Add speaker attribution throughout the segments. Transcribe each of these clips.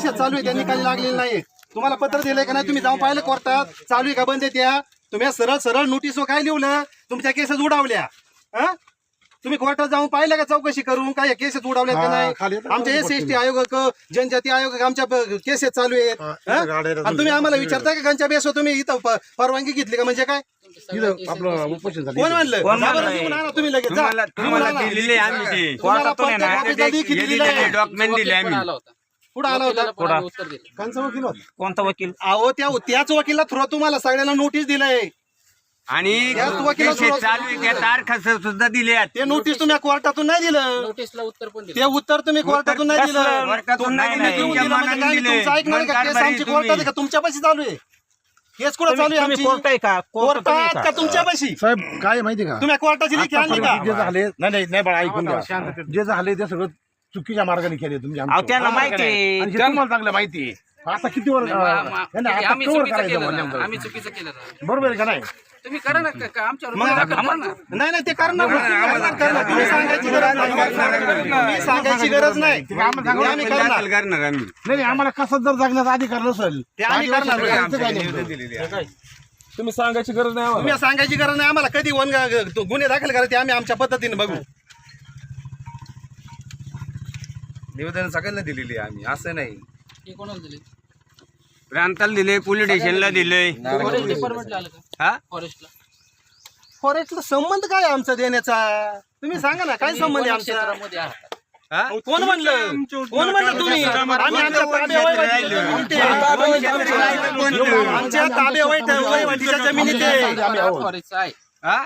Speaker 1: Cases चालू आहे त्यांनी काही लागलेली नाही तुम्हाला पत्र दिलंय का नाही? तुम्ही जाऊन पाहिलं कोर्टात. चालू आहे का बंद आहे त्या? तुम्ही सरळ सरळ नोटीस काय लिहलं? तुमच्या केसेस उडावल्या. हा? तुम्ही कोर्टात जाऊन पाहिलं का चौकशी करून? काय केसेस उडावल्या का
Speaker 2: खाली
Speaker 1: नाही आमच्या एस एस टी आयोग जनजाती आयोग आमच्या केसेस चालू आहेत. तुम्ही आम्हाला विचारता का त्यांच्या बेसवर तुम्ही इथं परवानगी घेतली का? म्हणजे काय? कोण म्हणलं? तुम्ही लगेच
Speaker 3: हे डॉक्युमेंट दिले आम्ही.
Speaker 1: कुठं आला होता.
Speaker 4: वकिलाला पण आम्ही उत्तर दिलं.
Speaker 2: कांचा वकील होता.
Speaker 3: कोणता वकील?
Speaker 1: अहो त्या त्याच वकिला थ्रू तुम्हाला सगळ्यांना नोटीस दिलंय.
Speaker 3: आणि केसेस चालू आहे त्या तारखा सुद्धा दिल्या
Speaker 1: ते नोटीस तुम्ही कोर्टातून नाही दिलं.
Speaker 4: नोटीसला उत्तर पण
Speaker 1: ते उत्तर तुम्ही कोर्टातून नाही? दिलं.
Speaker 3: कोर्टातून
Speaker 1: तुम्ही
Speaker 3: नाही, नाही.
Speaker 1: देऊन दिलं म्हणजे
Speaker 3: मनाने
Speaker 1: काय?
Speaker 3: दिले.
Speaker 1: तुमचं ऐकणार का? केस
Speaker 3: मनकारभारी
Speaker 1: आमची
Speaker 3: तुम्ही.
Speaker 1: कोर्टात आहे का? तुमच्यापाशी चालू आहे. केस कुठं चालू आहे आमची?
Speaker 3: कोर्ट आहे का? कोर्ट तुम्ही
Speaker 1: कोर्टात
Speaker 3: का?
Speaker 1: का तुमच्यापाशी?
Speaker 2: साहेब काय आहे माहिती का?
Speaker 1: तुम्ही कोर्टाची लेखी आणली का?
Speaker 2: जे झाले नाही नाही नाही बाळा ऐकून घ्या. जे झाले ते सगळं चुकीच्या मार्गाने केले तुम्ही
Speaker 3: अहो, त्यांना
Speaker 2: हा,
Speaker 3: माहिती आहे.
Speaker 2: आणि हे तुम्हाला चांगलं माहिती आहे आता किती वर
Speaker 4: मा- मा-
Speaker 2: नाही, नाही, आता
Speaker 4: आम्ही
Speaker 2: कवर
Speaker 4: चुकीचं
Speaker 2: करायचं
Speaker 4: केलं
Speaker 2: बा
Speaker 4: ना.
Speaker 2: नेमकं.
Speaker 4: आम्ही चुकीचं केलं ना.
Speaker 2: बरोबर आहे का नाही
Speaker 4: तुम्ही करा ना का- का आमच्यावर
Speaker 1: मग
Speaker 4: गुन्हा दाखल करा ना.
Speaker 1: नाही नाही ते करणार ना. करणार. तुम्ही सांगायची गरज नाही सांगायची गरज नाही ते आम्ही करणार
Speaker 2: नाही नाही, आम्हाला कसं जर जगण्याचा अधिकार नसेल
Speaker 1: ते आम्ही करणार.
Speaker 2: आदिवासी काय नेमकं?
Speaker 5: तुम्ही सांगायची गरज नाही आम्हाला
Speaker 1: तुम्ही सांगायची गरज नाही आम्हाला कधी वन तो गुन्हे दाखल करायचे आम्ही आमच्या पद्धतीने बघू
Speaker 6: निवेदन सगळ्यांना दिलेली आहे आम्ही असं नाही.
Speaker 4: हे कोणाला दिले?
Speaker 3: प्रांताला दिले पोलीस स्टेशनला दिले.
Speaker 4: फॉरेस्ट डिपार्टमेंटला आलं का?
Speaker 3: हा?
Speaker 4: फॉरेस्टला
Speaker 1: फॉरेस्टला संबंध काय आहे आमचा देण्याचा? तुम्ही सांगा ना काय संबंध आहे
Speaker 4: वन
Speaker 1: आमचा?
Speaker 4: क्षेत्रामध्ये आहात?
Speaker 3: हा?
Speaker 1: कोण म्हणलं? कोण म्हणलं तुम्ही? आम्ही आमच्या ताब्यावर आमच्या जमिनीत आहे.
Speaker 4: फॉरेस्ट आहे.
Speaker 3: हा?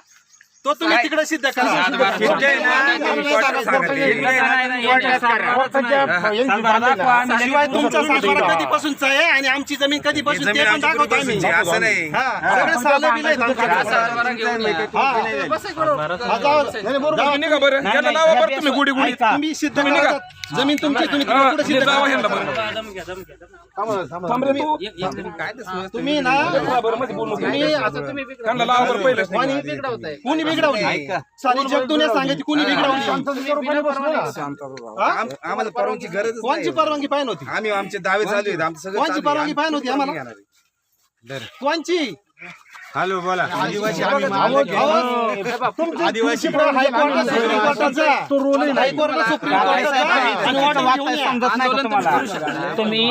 Speaker 1: तो तुम्ही तिकडे सिद्ध करा
Speaker 3: सिद्ध आहे ना? तुम्ही कोर्टात सांगा ते.
Speaker 4: नाही, नाही, नाही, यांच्या सरकार-
Speaker 2: कोर्टाच्या यांची बांधली ना.
Speaker 1: शिवाय तुमचा सातबारा कधीपासूनचा आहे आणि आमची जमीन कधीपासून ते पण दाखवतो आम्ही
Speaker 6: असं नाही
Speaker 1: हा सगळे सालं बिलं आहेत आमच्याकडे. हा. हा.
Speaker 5: निघा बरं याला लावा बरं तुम्ही गुढी गुढी
Speaker 1: तुम्ही सिद्ध करा जमीन तुमची तुम्ही तिकडे सिद्ध
Speaker 5: हे जावा
Speaker 1: करा. तुम्ही ना. तुम्ही
Speaker 4: आता तुम्ही बिघडवताय.
Speaker 5: त्यांना लावा बरं पहिलं
Speaker 4: तुम्ही बिघडवताय.
Speaker 1: कुणी बिघडवली सारी जग दुनिया सांगायची कुणी बिघडवली. हा?
Speaker 6: आम्हाला परवानगी गरज
Speaker 1: कोणची परवानगी पाहिजे होती
Speaker 6: आम्ही आमचे दावे चालू आहेत. आमचं सगळं
Speaker 1: कोणची
Speaker 6: चालू आहे.
Speaker 1: परवानगी पाहिजे होती आम्हाला? कोणची?
Speaker 3: हॅलो बोला
Speaker 1: आदिवासी आम्ही. आदिवासी या.
Speaker 4: आंदोलन तुम्ही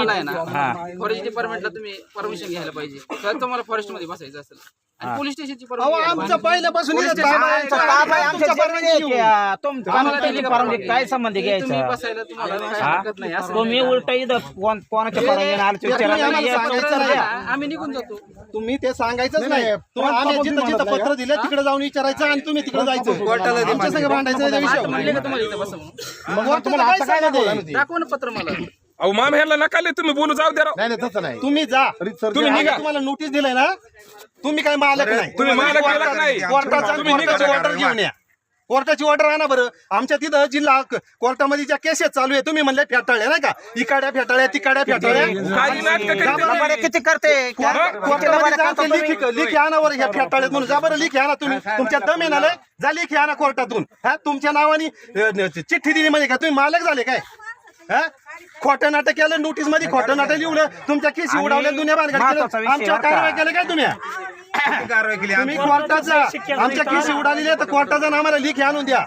Speaker 4: फॉरेस्ट डिपार्टमेंटला तुम्ही परमिशन घ्यायला पाहिजे तर तुम्हाला फॉरेस्टमध्ये बसायचं असेल आणि पोलीस स्टेशनची
Speaker 1: अहो
Speaker 4: परमिशन
Speaker 1: आमचं पहिल्यापासून इथं ताबा आहे.
Speaker 3: आमचा ताबा आहे, आमच्या
Speaker 1: तुमच्या
Speaker 3: जमिनी आहे
Speaker 1: परवानगी
Speaker 3: त्या. तुम-
Speaker 4: आम्हाला
Speaker 3: आम्हाला
Speaker 4: दिली का
Speaker 3: परवानगी
Speaker 4: परवानगी?
Speaker 3: काय संबंध
Speaker 4: तुम्ही
Speaker 3: घ्यायचा
Speaker 4: बसायला तुम्हाला काय
Speaker 3: हा?
Speaker 4: हरकत नाही असं
Speaker 3: तुम्ही
Speaker 4: नाही.
Speaker 3: उलट इथं कोण कोणाच्या परवानगी आलं
Speaker 1: तुम्ही
Speaker 3: विचारायला
Speaker 1: आम्हाला
Speaker 3: या.
Speaker 1: सांगायचं
Speaker 4: पत्र
Speaker 1: नाही.
Speaker 4: आम्ही निघून जातो
Speaker 1: तुम्ही ते सांगायचंच
Speaker 2: नाही,
Speaker 1: नाही
Speaker 2: नाही,
Speaker 1: तुम्ही आम्ही जिथं जिथं पत्र दिलं तिकडे जाऊन विचारायचं आणि तुम्ही तिकडे जायचं
Speaker 6: कोर्टाला ते
Speaker 1: आमच्या संग भांडायचं नाही
Speaker 4: आता म्हणले
Speaker 1: विषय
Speaker 4: का तुम्हाला इथं बसा म्हणून
Speaker 1: मग तुम्हाला आता काय नाही
Speaker 4: दाखवा ना पत्र मला
Speaker 5: अहो माम ह्याला नकाले तुम्ही बोलू जाऊ द्या राव.
Speaker 2: नाही नाही तसं नाही
Speaker 1: तुम्ही जा
Speaker 2: रीतसर
Speaker 5: तुम्ही. निघा.
Speaker 1: तुम्हाला नोटीस दिलंय ना तुम्ही काय मालक नाही.
Speaker 5: तुम्ही मालक गेला का नाही.
Speaker 1: कोर्टाचा
Speaker 5: तुम्ही निघा
Speaker 1: कोर्टाची ऑर्डर घेऊन या. कोर्टाची ऑर्डर आणा बरं. आमच्या तिथं जिल्हा क- कोर्टामध्ये ज्या केसेस चालू आहे तुम्ही म्हणले फेटाळ्या नाही का? इकाड्या फेटाळ्या तिकाड्या फेटाळ्या.
Speaker 5: काही नाटकं
Speaker 3: किती करते?
Speaker 1: कोर्ट- कोर्टामध्ये जा ते लिखी लिखी आणा बरं ह्या फेटाळ्यात म्हणून. जा बरं लिखी आणा तुम्ही. तुमच्या दमेन आलंय जा लिखी आणा कोर्टातून. हा तुमच्या नावाने अ, न- चिठ्ठी दिली म्हणजे काय तुम्ही मालक झाले काय? हा? खोटं नाटक केलं नोटीसमध्ये खोटं नाटक लिहलं तुमच्या केसी उडवल्या दुनिया बाहेर
Speaker 3: महत्त्वाचा विषय
Speaker 1: आमच्या
Speaker 3: बरं का?
Speaker 1: कारवाई केलं काय तुम्ही?
Speaker 6: कारवाई केली
Speaker 1: तुम्ही जा. आमच्या केसी उडालेली आहे तर कोर्टात जाऊन आम्हाला लिखी आणून द्या.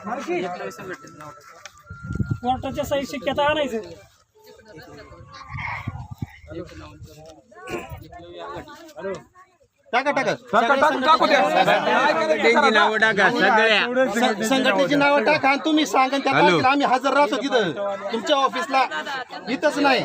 Speaker 7: कोर्टाच्या सही शक्यता आणायचं.
Speaker 1: टाका टाका.
Speaker 5: टाकू टाकू द्या.
Speaker 3: त्यांची नावं टाका सगळ्या.
Speaker 1: स- संघटनेची नावं टाका. आणि तुम्ही सांगा त्या तारखेला आम्ही हजर राहतो तिथं. तुमच्या ऑफिसला. इथंच नाही.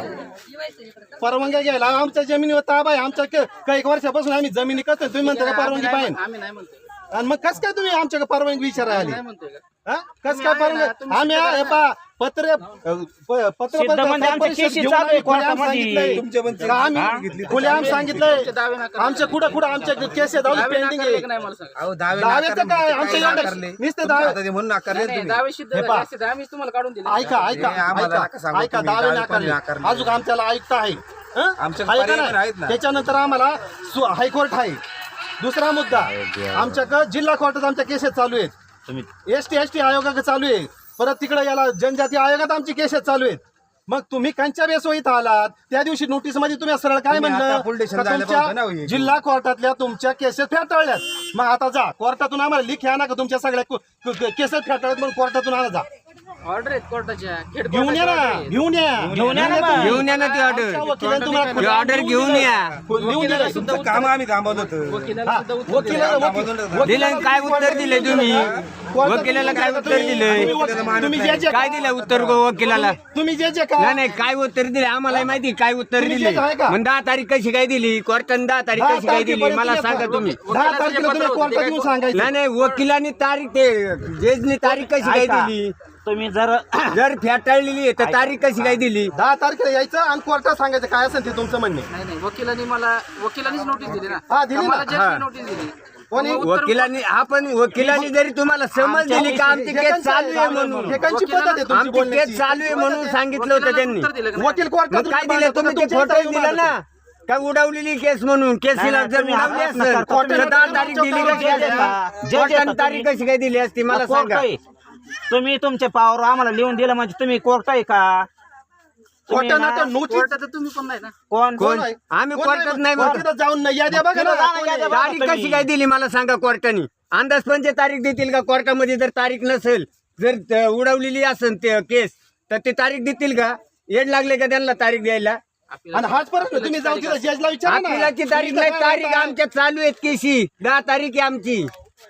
Speaker 1: परवानग्या घ्यायला. आमच्या जमिनीवर ताबा आहे. आमच्या क- काही वर्षापासून आम्ही जमिनी कसं तुम्ही म्हणता का परवानगी पाहिजे?
Speaker 4: आम्ही नाही म्हणतोय.
Speaker 1: आणि मग कस काय तुम्ही आमच्या परवानगी विचारायला आली
Speaker 4: नाही म्हणतोय का
Speaker 1: हा? कस काय परवानगी आम्ही आ- हे पहा, पत्र प- पत्र
Speaker 3: सिद्ध म्हणजे आमच्या चालू आहे कोर्टामध्ये.
Speaker 1: सांगितलंय. का आम्ही खुलेआम आमच्या कुठं कुठं आमच्या केस
Speaker 4: दावे
Speaker 1: पेंडिंग
Speaker 4: नाकारले
Speaker 1: आहे
Speaker 4: का नाही मला सांगा
Speaker 6: अहो दावे नाकारले,
Speaker 1: काय? आमच्या
Speaker 6: नाकारले.
Speaker 1: नुसते दावे-
Speaker 6: म्हणून नाकारले
Speaker 4: नाही,
Speaker 6: तुम्ही
Speaker 4: दावे सिद्ध
Speaker 1: हे पहा.
Speaker 4: झाले आम्ही तुम्हाला काढून दिले
Speaker 1: ऐका ऐका
Speaker 6: हे आम्हाला नका
Speaker 1: ऐका
Speaker 6: सांगू
Speaker 1: ऐका
Speaker 6: तुम्ही,
Speaker 1: दावे
Speaker 6: दावे
Speaker 1: नाकारले
Speaker 6: पण नाकारले.
Speaker 1: अजून आमच्याला आयुक्त आहे हं?
Speaker 6: आमच्या
Speaker 1: आहे का
Speaker 6: पर्याय
Speaker 1: नाही?
Speaker 6: पण आहेत ना.
Speaker 1: त्याच्यानंतर आम्हाला सु- हायकोर्ट आहे दुसरा मुद्दा. आमच्याकडे जिल्हा कोर्टात आमच्या केसेस चालू आहेत. एस टी एस टी आयोगाकडे चालू आहे. परत तिकडे याला जनजाती आयोगात आमची केसेस चालू आहेत. मग तुम्ही कंच्या बेसो इथं आलात. त्या दिवशी नोटीसमध्ये तुम्ही सरळ काय म्हणलं. जिल्हा कोर्टातल्या तुमच्या केसेस फेटाळल्यात. मग आता जा. कोर्टातून आम्हाला लिख या ना का तुमच्या सगळ्या केसेस फेटाळल्यात म्हणून कोर्टातून आणा जा.
Speaker 4: ऑर्डर आहेत कोर्टाच्या. खेड
Speaker 1: घेऊन या
Speaker 4: कोर्टाच्या
Speaker 1: ना
Speaker 4: order आहेत.
Speaker 1: घेऊन या. घेऊन या ना
Speaker 3: घेऊन या ना ती
Speaker 1: आमच्या
Speaker 3: ऑर्डर
Speaker 1: वकिलांनी तुम्हाला
Speaker 3: ती ऑर्डर घेऊन या.
Speaker 1: लिहून दिलं
Speaker 6: तुमचं काम आम्ही थांबवलं होतं
Speaker 4: वकिलाला सुद्धा उत्तर
Speaker 1: वकिलाला
Speaker 3: दिलं काय उत्तर दिले तुम्ही? वकिलाला काय उत्तर दिलंय?
Speaker 1: तुम्ही- तुम्ही जे जे
Speaker 3: काय दिलं उत्तर गो वकिलाला?
Speaker 1: तुम्ही जे जे
Speaker 3: नाही
Speaker 1: काय
Speaker 3: नाही काय उत्तर दिले आम्हाला माहिती काय उत्तर
Speaker 1: तुम्ही
Speaker 3: दिले
Speaker 1: का?
Speaker 3: मग दहा तारीख कशी काय दिली? कोर्टाने दहा तारीख
Speaker 1: दहा
Speaker 3: कशी काय दिली?
Speaker 1: तारखेपर्यंत
Speaker 3: मला सांगा तुम्ही.
Speaker 1: दहा तारखेला तुम्ही कोर्टात येऊन सांगायचं.
Speaker 3: नाही नाही वकिलांनी तारीख ते जजनी तारीख कशी काय
Speaker 7: ऐका.
Speaker 3: दिली?
Speaker 7: तुम्ही जर
Speaker 3: जर फेटाळलेली तर तारीख कशी काय दिली
Speaker 1: दहा तारखेला यायचं आणि कोर्टात सांगायचं काय असेल ते तुमचं म्हणणे
Speaker 4: नाही नाही वकिलांनी मला वकिलांनीच नोटीस दिली ना
Speaker 1: हा, दिली ना.
Speaker 4: मला जजनी नोटीस दिली
Speaker 1: कोणी?
Speaker 4: उत्तर-
Speaker 3: वकिलांनी आपण वकिलांनी जरी तुम्हाला समज दिली का आमची केस चालू आहे म्हणून
Speaker 1: ठेकांची पद्धत आहे तुमची
Speaker 3: आमची केस
Speaker 1: बोलण्याची
Speaker 3: चालू आहे म्हणून सांगितलं होतं त्यांनी
Speaker 4: उत्तर दिलं का नाही?
Speaker 1: वकील कोर्टात
Speaker 3: मग काय दिलं तुम्ही ते फोटो दिला ना का उडवलेली केस म्हणून केसीला जर
Speaker 7: तुम्ही
Speaker 3: उडवली
Speaker 7: आवाज
Speaker 3: असेल. तर दहा तारीख दिली कशी? असेल? कोर्टाने तारीख
Speaker 7: तुम्ही?
Speaker 3: कशी काय दिली असती मला
Speaker 7: कोर्ट
Speaker 3: सांगा
Speaker 7: आहे. तुम्ही तुमच्या पावर आम्हाला लिहून दिलं म्हणजे तुम्ही कोर्ट आहे का तुम्ही
Speaker 1: कोर्टानं
Speaker 7: ना-
Speaker 1: तर नोटीस
Speaker 4: कोर्टात तुम्ही पण नाही ना
Speaker 7: कोण
Speaker 3: कोण
Speaker 1: आहे?
Speaker 3: आम्ही
Speaker 1: कोण
Speaker 3: कोर्टात नाही म्हणतो.
Speaker 1: कोर्टात जाऊन नाही याद्या बघा ना
Speaker 7: तिथं जाणं
Speaker 1: कोण
Speaker 7: याद्या
Speaker 1: आहे?
Speaker 7: बघा.
Speaker 3: तारीख
Speaker 7: तुम्ही.
Speaker 3: कशी काय दिली मला सांगा कोर्टाने अंदाज पंचे तारीख देतील का कोर्टामध्ये जर तारीख नसेल जर त- उडवलेली असेल ते केस तर ते तारीख देतील का येड लागले का त्यांना तारीख द्यायला
Speaker 1: आणि हाच प्रश्न तुम्ही जाऊ तिथं जजला विचारा ना.
Speaker 3: अपिलाची तारीख नाही तारीख? आमच्या चालू आहेत केशी दहा तारीख आहे आमची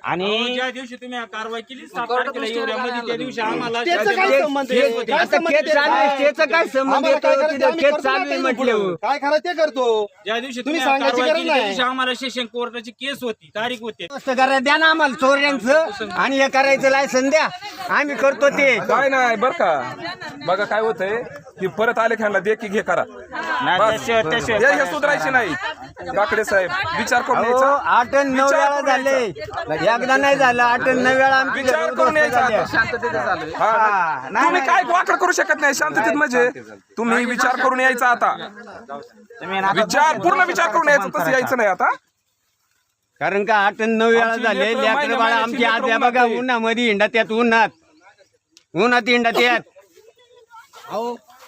Speaker 7: आणि
Speaker 8: ज्या दिवशी तुम्ही कारवाई केली सात तारखेला एवढ्यामध्ये त्या दिवशी आम्हाला.
Speaker 1: त्याचं काय
Speaker 3: केस-
Speaker 1: संबंध आहे?
Speaker 3: केस-
Speaker 1: काय
Speaker 3: आता
Speaker 1: संबंध
Speaker 3: केस चालू आहे
Speaker 1: आहे?
Speaker 3: त्याचं काय संबंध
Speaker 1: आम्हाला काय
Speaker 3: येतो
Speaker 1: करायचं?
Speaker 3: तिथं
Speaker 1: आम्ही
Speaker 3: केस
Speaker 1: करतो
Speaker 3: चालू
Speaker 1: ना
Speaker 3: आहे
Speaker 1: ते
Speaker 3: म्हटलं
Speaker 1: पुढं. काय करायचं ते करतो.
Speaker 8: ज्या दिवशी
Speaker 1: तुम्ही
Speaker 8: तुम्ही
Speaker 1: सांगायची
Speaker 8: कारवाई
Speaker 1: गरज
Speaker 8: केली त्या
Speaker 1: नाही.
Speaker 8: दिवशी आम्हाला सेशन कोर्टाची केस होती तारीख होती.
Speaker 3: मस्त द्या ना आम्हाला चोऱ्यांचं आणि हे करायचं लायसन द्या. आम्ही करतो ते.
Speaker 5: काय नाही बर का. बघा काय होतंय की परत आले ख्याला दे की घे करा. बस. हे हे सुधारायचे नाही. काकडे साहेब विचार करून
Speaker 3: अहो
Speaker 5: यायचा.
Speaker 3: आठ आणि नऊ
Speaker 5: विचार
Speaker 3: वेळा
Speaker 5: करून
Speaker 3: झाले. एकदा नाही झालं आठ आणि नऊ वेळा आमची
Speaker 5: विचार करून यायचा. आता. हा,
Speaker 3: हा, नाही,
Speaker 5: तुम्ही. काय वाकड करू शकत नाही शांततेत म्हणजे. तुम्ही विचार करून यायचा आता.
Speaker 7: तुम्ही ना-
Speaker 5: विचार पूर्ण विचार करून यायचं तसं यायचं नाही आता.
Speaker 3: कारण का आठ आणि नऊ वेळा
Speaker 5: आमची
Speaker 3: झाले
Speaker 5: लेकरं
Speaker 3: बाळा
Speaker 5: महिन्याची
Speaker 3: आमची आज
Speaker 5: लेकरं
Speaker 3: बघा
Speaker 5: उन्हात आहे.
Speaker 3: उन्हामध्ये हिंडा त्यात उन्हात. उन्हात हिंडा त्यात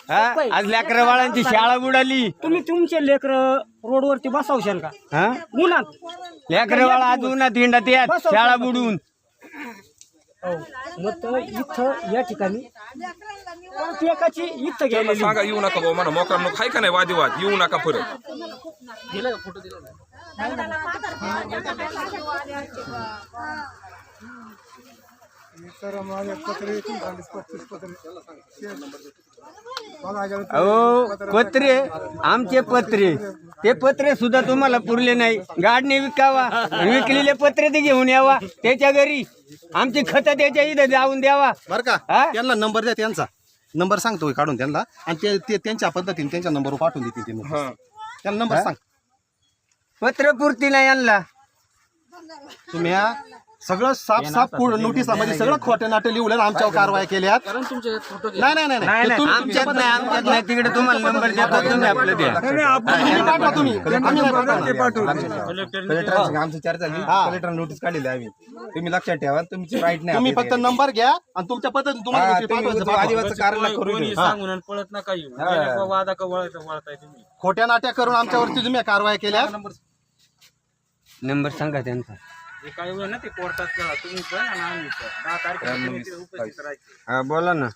Speaker 3: हा? आज लेकर बाळांची शाळा बुडाली
Speaker 7: तुम्ही तुमचे लेकर रोडवरती बसवशाल का
Speaker 3: हा
Speaker 7: उन्हात
Speaker 3: लेकर बाळा आज उन्हात हिंडा त्यात शाळा बुडून
Speaker 7: मग तर इथं या ठिकाणी प्रत्येकाची इथं
Speaker 5: त्यांना
Speaker 7: गेलेली
Speaker 5: सांगा येऊ नका भाऊ म्हणा नको हाय का नाही वादिवाद येऊ नका परत
Speaker 3: अहो पत्रे आमचे पत्रे. ते पत्रे सुद्धा तुम्हाला पुरले नाही. गाडने विकावा आणि विकलेले पत्रे ते घेऊन यावा त्याच्या घरी. आमची खत त्याच्या इथं जाऊन द्यावा.
Speaker 1: बरं का?
Speaker 3: हा?
Speaker 1: त्यांना नंबर द्या त्यांचा. नंबर सांगतो काढून त्यांना. आणि ते- ते त्यांच्या पद्धतीने त्यांच्या नंबरवर पाठवून देतील ते. त्यांना नंबर सांग.
Speaker 3: पत्र पुरती नाही आणला
Speaker 1: तुम्ही हा? सगळं साफ साफ नोटिसामध्ये सगळं खोटे नाटे लिहून आमच्यावर कारवाया केल्यात
Speaker 4: कारण तुमचे फोटो घे
Speaker 1: नाही नाही नाही, नाही ते तुम्ही-
Speaker 3: आमच्यात नाही आमच्यात नाही तिकडे तुम्हाला नंबर देतो तुम्ही आपलं द्या.
Speaker 1: तुम्ही पाठवा तुम्ही. आम्ही नाही पाठवणार.
Speaker 6: कलेक्टर आमची चर्चा झाली. कलेक्टर नोटीस काढलेली आहे आम्ही. तुम्ही लक्षात ठेवा तुमची राईट नाही
Speaker 1: तुम्ही फक्त नंबर घ्या आणि तुमच्या पद्धतीने तुम्हाला.
Speaker 6: आदिवासी कारण नका करू
Speaker 8: कोणी
Speaker 6: इथे.
Speaker 8: सांगून आणि पळत नका येऊ. गेले का वादा का वळता वळताय तुम्ही.
Speaker 1: खोट्या नाट्या करून आमच्यावरती तुम्ही कारवाया केल्या
Speaker 3: नंबर सांगा. त्यांचा
Speaker 8: काय होईल ना ते कोर्टात करा तुम्ही पण आणि आम्ही पण दहा तारखेला तुम्ही तिथे उपस्थित राहायचे.
Speaker 3: हा बोला ना.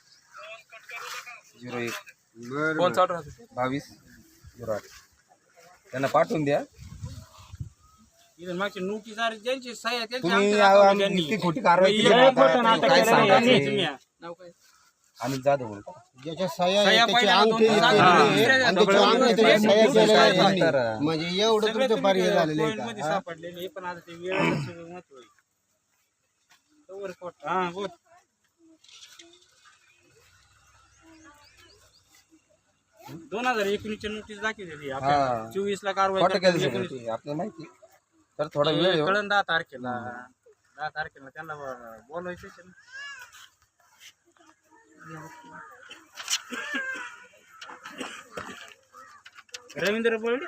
Speaker 6: झिरो एक.
Speaker 5: कोण चालू राहतो.
Speaker 6: बावीस. झिरो आठ. त्यांना पाठवून द्या.
Speaker 8: इथं मागची नोटीस आली ज्यांची सह्या त्यांची
Speaker 6: तुम्ही
Speaker 8: आमच्या
Speaker 6: आम्ही
Speaker 8: त्यांनी.
Speaker 6: खोटी कारवाई केली? आता काय
Speaker 8: केलं? तुम्ही.
Speaker 4: नाव काय?
Speaker 6: आम्ही जाधव म्हणतो
Speaker 8: सह्या पहिल्याला दोन
Speaker 9: म्हणजे एवढं
Speaker 8: सगळे
Speaker 9: तुमचं पर्याय
Speaker 8: तुम्ही
Speaker 9: झालेलं आहे
Speaker 8: point मध्ये सापडलेले हे पण आता ते वेळेचं सगळं महत्त्व आहे. तोवर कोर्ट. हा, बोल. दोन हजार एकोणीसच्या नोटीस दाखवलेली
Speaker 6: हा.
Speaker 8: आपल्याला. चोवीस ला कारवाई
Speaker 6: खोटं
Speaker 8: करतात,
Speaker 6: केलं सगळं
Speaker 8: एकोणीस-
Speaker 6: ते, आपल्याला माहिती तर थोडा वेळ आहे हो.
Speaker 8: कळण दहा तारखेला. दहा तारखेला त्यांना बोलवायचं रवींद्र बोलले?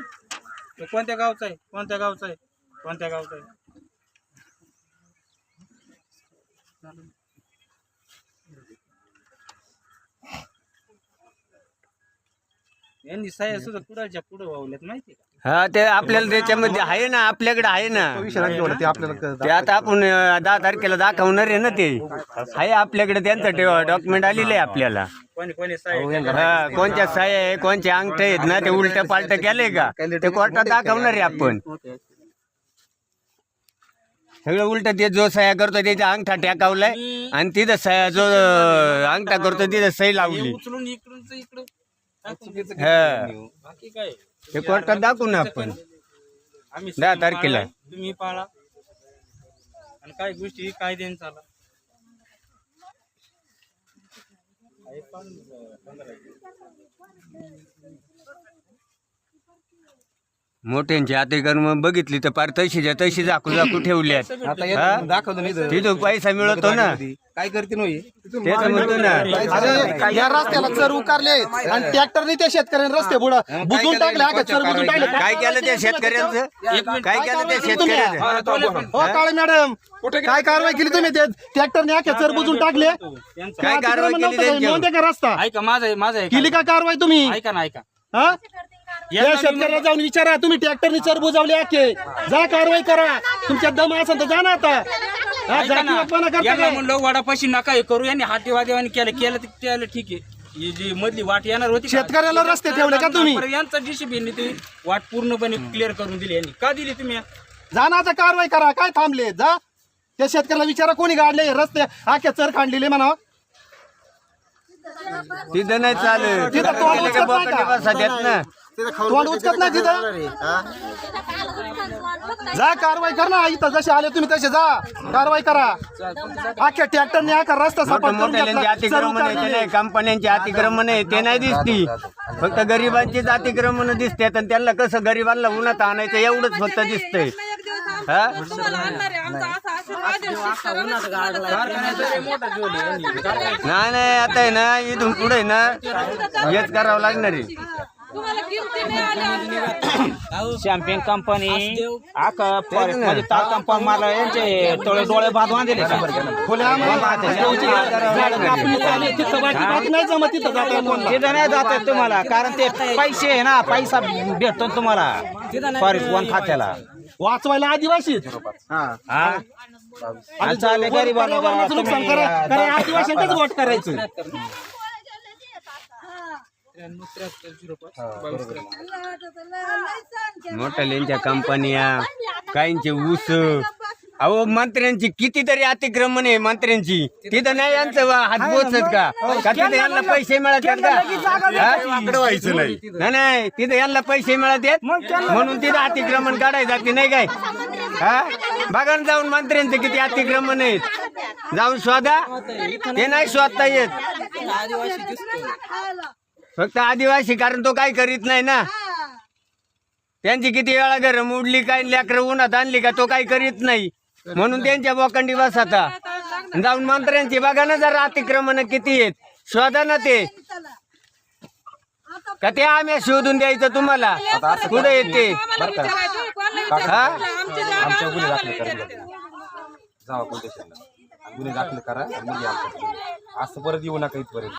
Speaker 8: तो कोणत्या गावचा आहे? कोणत्या गावचा आहे? कोणत्या गावचा आहे? यांनी साया सुद्धा कुडाच्या पुढं वावल्यात माहिती का?
Speaker 3: हा ते आपल्याला त्याच्यामध्ये आहे ना आपल्याकडे आहे ना.
Speaker 1: विषय ते आपल्याला
Speaker 3: ते आता आपण अं, दहा तारखेला दाखवणार आहे ना ते. आहे आपल्याकडे त्यांचं डॉक्युमेंट आलेलं आहे आपल्याला.
Speaker 8: कोणी कोणी साया
Speaker 3: हा कोणत्या साया आहे कोणचे अंगठे आहेत ना ते उलट पालट केले का? ते कोर्टात दाखवणार आहे आपण. सगळं उलट ते जो सह्या करतो त्याचा अंगठा टेकावलाय आणि तिथं सह्या जो अं, अंगठा करतो तिथं सही लावली.
Speaker 8: उचलून इकडून
Speaker 3: हा.
Speaker 8: बाकी काय?
Speaker 3: ते कोर्टात दाखवू ना आपण
Speaker 8: आम्ही
Speaker 3: दहा
Speaker 8: सगळे
Speaker 3: तारखेला.
Speaker 8: तुम्ही पाळा आणि काय गोष्टी कायद्याने चाला पण, पंधरा.
Speaker 3: मोठ्यांची अतिक्रम बघितली तर पार तशीच्या तशी झाकू झाकू ठेवल्यात.
Speaker 6: आता
Speaker 3: हा?
Speaker 6: येतो दाखवतो नाही तर.
Speaker 3: तिथं पैसा मिळतो ना.
Speaker 6: काय करते नाही
Speaker 3: तेच म्हणतो ना.
Speaker 1: अरे या रस्त्याला चर उकारले. आणि ट्रॅक्टरने त्या शेतकऱ्यांनी रस्ते बुडा बुजून टाकले हा का चर बुजून टाकले.
Speaker 3: काय केलं त्या शेतकऱ्यांचं? काय केलं त्या शेतकऱ्याचं?
Speaker 1: हो काळे मॅडम. काय कारवाई केली तुम्ही ते? ट्रॅक्टरने आख्या चर बुजून टाकले.
Speaker 8: त्यांचं-
Speaker 3: काय कारवाई केली त्यांच्यावर?
Speaker 1: नोंद का रस्ता?
Speaker 8: ऐका माझं आहे माझं आहे
Speaker 1: केली का कारवाई तुम्ही?
Speaker 8: ऐका ना ऐका.
Speaker 1: हा? या शेतकऱ्याला जाऊन विचारा. तुम्ही ट्रॅक्टरने चर बुजवले आखे. जा कारवाई करा. तुमच्या दम असेल तर जा ना आता. हा,
Speaker 8: ऐका ना.
Speaker 1: जातीवादपणा करता
Speaker 8: यांना
Speaker 1: काय?
Speaker 8: म्हणलं वाडापाशी नका हे करू. यांनी हाटीवादेवानी केलं. केलं केलं ठीक आहे. ही जी मधली वाट येणार होती का?
Speaker 1: शेतकऱ्याला रस्ते ठेवले का तुम्ही?
Speaker 8: यांचा डिसिप्लिन ती वाट पूर्णपणे क्लिअर करून दिली यांनी. का दिली तुम्ही?
Speaker 1: जा ना आता कारवाई करा. काय थांबले? जा. त्या शेतकऱ्याला विचारा कोणी गाडले. हे रस्ते आख्या चर काढलेले म्हणा
Speaker 3: तिथं नाही चालत.
Speaker 1: तिथं तोंड उचलत नाही?
Speaker 3: बसा देत ना
Speaker 1: तोंड उचकत नाही तिथं? जा कारवाई कर ना. इथं जसे आले तुम्ही तसे जा. कारवाई करा. अख्ख्या ट्रॅक्टरने आखा रस्ता
Speaker 3: मोठं
Speaker 1: सपाट करून
Speaker 3: मोठ्यांचे
Speaker 1: घेतला.
Speaker 3: अतिक्रमण आहे ते
Speaker 1: चर
Speaker 3: नाही. कंपन्यांचे अतिक्रमण आहे ते नाही दिसती. फक्त गरिबांचीच अतिक्रमण दिसतात आणि त्यांना कसं गरिबांना उन्हात आणायचं एवढंच फक्त दिसतंय. हा? नाही नाही आता आहे ना इथून पुढे ना हेच करावं लागणार आहे.
Speaker 7: शॅम्पियन कंपनी आका फॉरेस्टमध्ये तार कंपाऊंड मारला यांचे डोळे डोळे बाद बांधले.
Speaker 1: तिथं नाही जाता
Speaker 7: तुम्हाला कारण ते पैसे आहे ना पैसा भेटतो तुम्हाला. फॉरेस्ट वन खात्याला.
Speaker 1: वाचवायला आदिवासी
Speaker 7: हा. आणि चालले
Speaker 3: मोठ्याल्यांच्या कंपन्या काहींचे ऊस. अहो मंत्र्यांची कितीतरी अतिक्रमण आहे मंत्र्यांची. तिथं नाही यांचं वा- हात पोचत का? का तिथं यांना पैसे मिळत आहेत का? हा? नाही. नाही. तिथं यांना पैसे मिळत आहेत. म्हणून तिथं अतिक्रमण काढायचं जाते नाही काय? हा? बघा ना जाऊन मंत्र्यांचे किती अतिक्रमण आहेत. जाऊन शोधा. ते नाही शोधता येत. फक्त आदिवासी कारण तो काही करीत नाही ना. त्यांची किती वेळा घर मोडली काय लेकरं उन्हात आणली का तो काही करीत नाही. म्हणून त्यांच्या बोकंडी बसता जाऊन मंत्र्यांची बघा ना जरा अतिक्रमण किती आहेत. शोधा ना ते. का ते आम्ही शोधून द्यायचं तुम्हाला? कुठे येते? हा
Speaker 6: आमच्या गुन्हे दाखल करा. जावा पोलीस स्टेशनला गुन्हे दाखल करा आणि मग या. आमच्याकडे. असं परत येऊ नका इथपर्यंत.